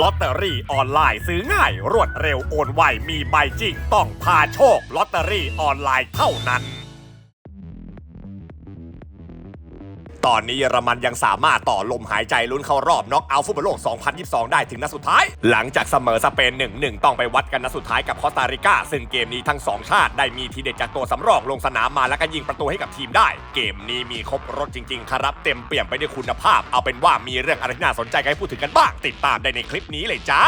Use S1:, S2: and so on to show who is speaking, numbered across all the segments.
S1: ลอตเตอรี่ออนไลน์ซื้อง่ายรวดเร็วโอนไวมีใบจริงต้องพาโชคลอตเตอรี่ออนไลน์เท่านั้น ตอนนี้เยอรมันยังสามารถต่อลมหายใจลุ้นเข้ารอบน็อกเอาท์ฟุตบอลโลก 2022 ได้ถึงนัดสุดท้าย หลังจากเสมอสเปน 1-1 ต้องไปวัดกันนัดสุดท้ายกับคอสตาริกา ซึ่งเกมนี้ทั้งสองชาติได้มีทีเด็ดจากตัวสำรองลงสนามมาแล้วก็ยิงประตูให้กับทีมได้ เกมนี้มีครบรถจริงๆ ครับ เต็มเปี่ยมไปด้วยคุณภาพ เอาเป็นว่ามีเรื่องอะไรน่าสนใจให้พูดถึงกันบ้างติดตามได้ในคลิปนี้เลยจ้า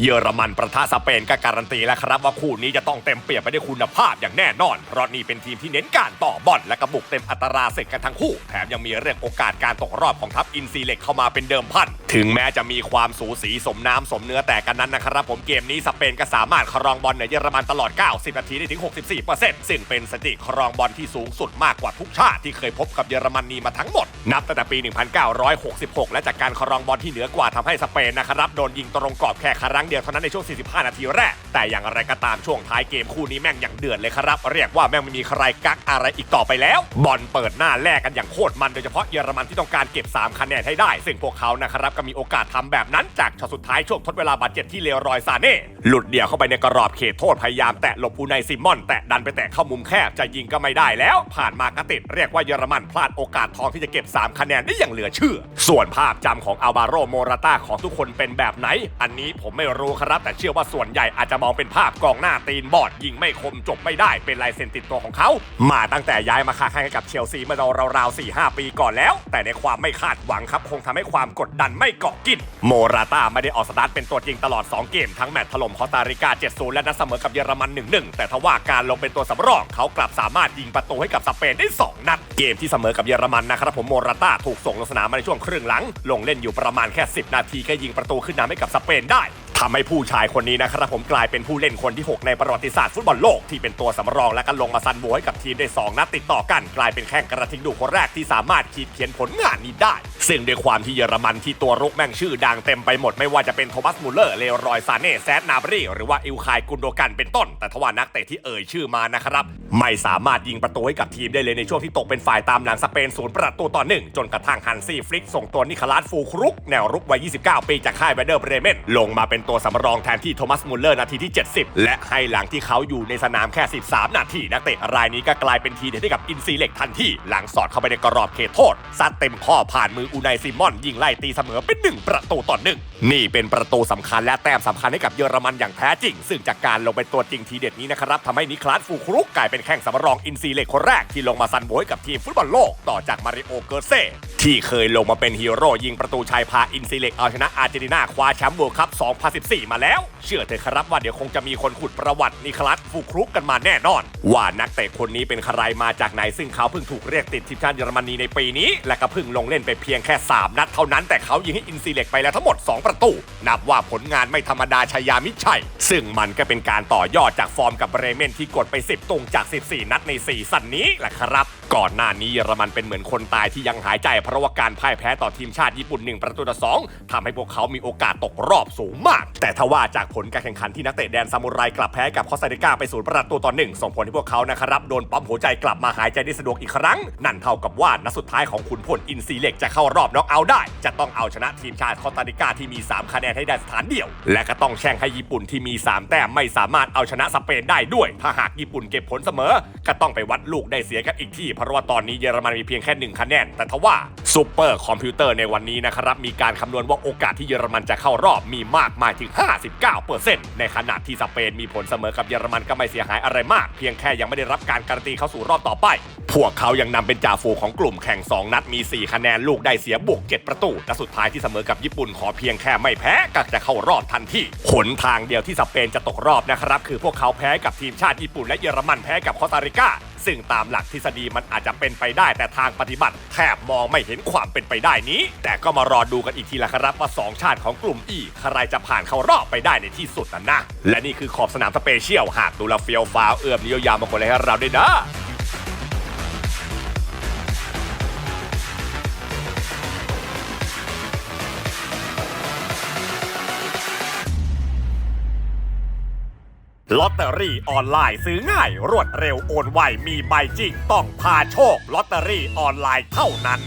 S1: เยอรมันประทะสเปนก็การันตีแล้วครับว่าคู่นี้จะต้องเต็มเปี่ยมไปด้วยคุณภาพอย่างแน่นอน เพราะนี่เป็นทีมที่เน้นการต่อบอลและกระบุกเต็มอัตราเสกกันทั้งคู่ แถมยังมีเรื่องโอกาสการตกรอบของทัพอินซีเล็กเข้ามาเป็นเดิมพัน ถึงแม้จะมีความสูสีสมน้ำสมเนื้อแต่กันนั้นนะครับผมเกมนี้สเปนก็สามารถครองบอลเหนือเยอรมันตลอด 90 นาทีได้ถึง 64%ซึ่งเป็นสถิติครองบอลที่สูงสุดมากกว่าทุกชาติที่เคยพบกับเยอรมนีมาทั้งหมด นับตั้งแต่ปี 1966 และจากการครองบอลที่เหนือกว่าทำให้สเปนนะครับโดนยิงตรงกรอบแค่ครั้้งเดียวเท่านั้นในช่วง 45 นาทีแรก แต่อย่างไรก็ตามช่วงท้ายเกมคู่นี้แม่งอย่างเดือดเลยครับ เรียกว่าแม่งไม่มีใครกักอะไรอีกต่อไปแล้ว บอลเปิดหน้าแลกกันอย่างโคตรมันโดยเฉพาะเยอรมันที่ต้องการเก็บ 3 คะแนนให้ได้ ซึ่งพวกเขานะครับก็มีโอกาสทำแบบนั้นจากช็อตสุดท้ายช่วงทดเวลาบาดเจ็บที่เลวรอยซาเน่หลุดเดี่ยวเข้าไปในกรอบเขตโทษพยายามแตะหลบอูไนซิมอน แตะดันไปแตะเข้ามุมแคบจะยิงก็ไม่ได้แล้ว ผ่านมากระติดเรียกว่าเยอรมันพลาดโอกาสทองที่จะเก็บ 3 คะแนนได้อย่างเหลือเชื่อ ส่วนภาพจำของอัลบาโรโมราตาของทุกคนเป็นแบบไหน อันนี้ผมไม่รู้ครับ แต่เชื่อว่าส่วนใหญ่อาจจะมองเป็นภาพกองหน้าตีนบอด ยิงไม่คมจบไม่ได้เป็นลายเซ็นติดตัวของเขา มาตั้งแต่ย้ายมาค้าแข่งให้กับเชลซีเมื่อราวๆ4 5ปีก่อนแล้ว แต่ในความไม่คาดหวังครับคงทำให้ความกดดันไม่เกาะกินโมราตาไม่ได้ออกสตาร์ทเป็นตัวจริงตลอด 2 เกม ทั้งแมตช์ถล่มคอตาริกา 7-0 และนัดเสมอกับเยอรมัน 1-1 แต่ทว่าการลงเป็นตัวสำรองเขากลับสามารถยิงประตูให้กับสเปนได้ 2 นัด เกมที่เสมอกับเยอรมันนะครับผมโมราตาถูกส่งลงสนามมาในช่วงครึ่งหลัง ลงเล่นอยู่ประมาณแค่ 10 นาทีก็ยิงประตูขึ้นนำให้กับสเปนได้ ทำให้ผู้ชายคนนี้นะครับผมกลายเป็นผู้เล่นคนที่ 6 ในประวัติศาสตร์ฟุตบอลโลกที่เป็นตัวสำรองและก็ลงมาซันโวให้กับทีมได้ 2 นัดติดต่อกัน กลายเป็นแข้งกระทิงดูคนแรกที่สามารถขีดเขียนผลงานนี้ได้ ซึ่งด้วยความที่เยอรมันที่ตัวรุกแม่งชื่อดังเต็มไปหมดไม่ว่าจะเป็นโทมัสมูลเลอร์เลรอยซาเน่แซดนาบรีหรือว่าอิลคายกุนโดกันเป็นต้น แต่ทว่านักเตะที่เอ่ยชื่อมานะครับไม่สามารถยิงประตูให้กับทีมได้เลยในช่วงที่ตกเป็นฝ่ายตามหลังสเปนศูนย์ประตูต่อหนึ่งจนกระทั่งฮันซี่ฟลิกส่งตัวนิคลัสฟูครุกแนวรุกวัย 29 ปีจากค่ายแวเดอร์เบรเมนลงมาเป็นตัวสำรองแทนที่โทมัสมูลเลอร์นาทีที่ 70 และให้หลังที่เขาอยู่ในสนามแค่ 13 นาทีนักเตะรายนี้ก็กลายเป็นทีเด็ดให้กับอินซีเล็กทันทีหลังสอดเข้าไปในกรอบเขตโทษซัดเต็มข้อผ่านมืออูไนซิมอน ยิงไล่ตีเสมอเป็น 1 ประตูต่อหนึ่งนี่เป็นประตูสำคัญและแต้มสำคัญให้กับเยอรมันอย่างแท้จริง ซึ่งจากการลงเป็นตัวจริงทีเด็ดนี้นะครับทำให้นิคลาสฟูครุกกลายเป็นแข้งสำรองอินซีเล็กคนแรกที่ลงมาซันโบยกับทีมฟุตบอลโลกต่อจากมาริโอเกอร์เซ่ ที่เคยลงมาเป็นฮีโร่ยิงประตูชัยพาอินซีเล็กเอาชนะอาร์เจนตินาคว้าแชมป์เวิลด์คัพ 2014 มาแล้ว เชื่อเถอะครับว่าเดี๋ยวคงจะมีคนขุดประวัตินิคลัสฟูครุกกันมาแน่นอน ว่านักเตะคนนี้เป็นใครมาจากไหนซึ่งเขาเพิ่งถูกเรียกติดทีมชาติเยอรมนีในปีนี้ และก็เพิ่งลงเล่นไปเพียงแค่ 3 นัดเท่านั้นแต่เขายิงให้อินซีเล็กไปแล้วทั้งหมด 2 ประตู นับว่าผลงานไม่ธรรมดาชายามิชัย ซึ่งมันก็เป็นการต่อยอดจากฟอร์มกับเบรเมนที่กดไป 10ตุงจาก 14 นัดในซีซั่นนี้แหละครับ ก่อนหน้านี้เยอรมันเป็นเหมือนคนตายที่ยังหายใจพราะว่าการพ่ายแพ้ต่อทีมชาติญี่ปุ่น 1 ประตูต่อสองทำให้พวกเขามีโอกาสตกรอบสูงมาก แต่ทว่าจากผลการแข่งขันที่นักเตะแดนซามูไรกลับแพ้กับคอสตาริกาไปศูนย์ประตูต่อหนึ่งส่งผลให้พวกเขานะครับโดนปั๊มหัวใจกลับมาหายใจได้สะดวกอีกครั้ง นั่นเท่ากับว่านัดสุดท้ายของขุนพลอินซีเล็กจะเข้ารอบน็อกเอาท์ได้ จะต้องเอาชนะทีมชาติคอสตาริกาที่มี 3 คะแนนให้ได้สถานเดียว และก็ต้องแช่งให้ญี่ปุ่นที่มี 3 แต้มไม่สามารถเอาชนะสเปนได้ด้วย ถ้าหากญี่ปุ่นเก็บผลเสมอ ก็ต้องไปวัดลูกได้เสียกันอีกที่เพราะว่าตอนนี้เยอรมันมีเพียงแค่1คะแนนแต่ทว่า ซูเปอร์คอมพิวเตอร์ในวันนี้นะครับ มีการคำนวณว่าโอกาสที่เยอรมันจะเข้ารอบมีมากมายถึง 59%ในขณะที่สเปนมีผลเสมอกับเยอรมันก็ไม่เสียหายอะไรมาก เพียงแค่ยังไม่ได้รับการการันตีเข้าสู่รอบต่อไป พวกเขายังนำเป็นจ่าฝูงของกลุ่มแข่ง 2 นัดมี 4 คะแนนลูกได้เสียบวก 7 ประตูและสุดท้ายที่เสมอกับญี่ปุ่นขอเพียงแค่ไม่แพ้ก็จะเข้ารอบทันทีหนทางเดียวที่สเปนจะตกรอบนะครับคือพวกเขาแพ้กับทีมชาติญี่ปุ่นและเยอรมันแพ้กับคอสตาริกา ซึ่งตามหลักทฤษฎีมันอาจจะเป็นไปได้ แต่ทางปฏิบัติแทบมองไม่เห็นความเป็นไปได้นี้ แต่ก็มารอดูกันอีกทีละครับว่า 2 ชาติของกลุ่มอีใครจะผ่านเข้ารอบไปได้ในที่สุดนะนะและนี่คือขอบสนามสเปเชียลหากดูแลเฟียวฟ้าวเอื้อมนิยยามมาคนเลยให้เราได้นะ ลอตเตอรี่ออนไลน์ซื้อง่าย รวดเร็วโอนไวมีใบจริงต้องพาโชคลอตเตอรี่ออนไลน์เท่านั้น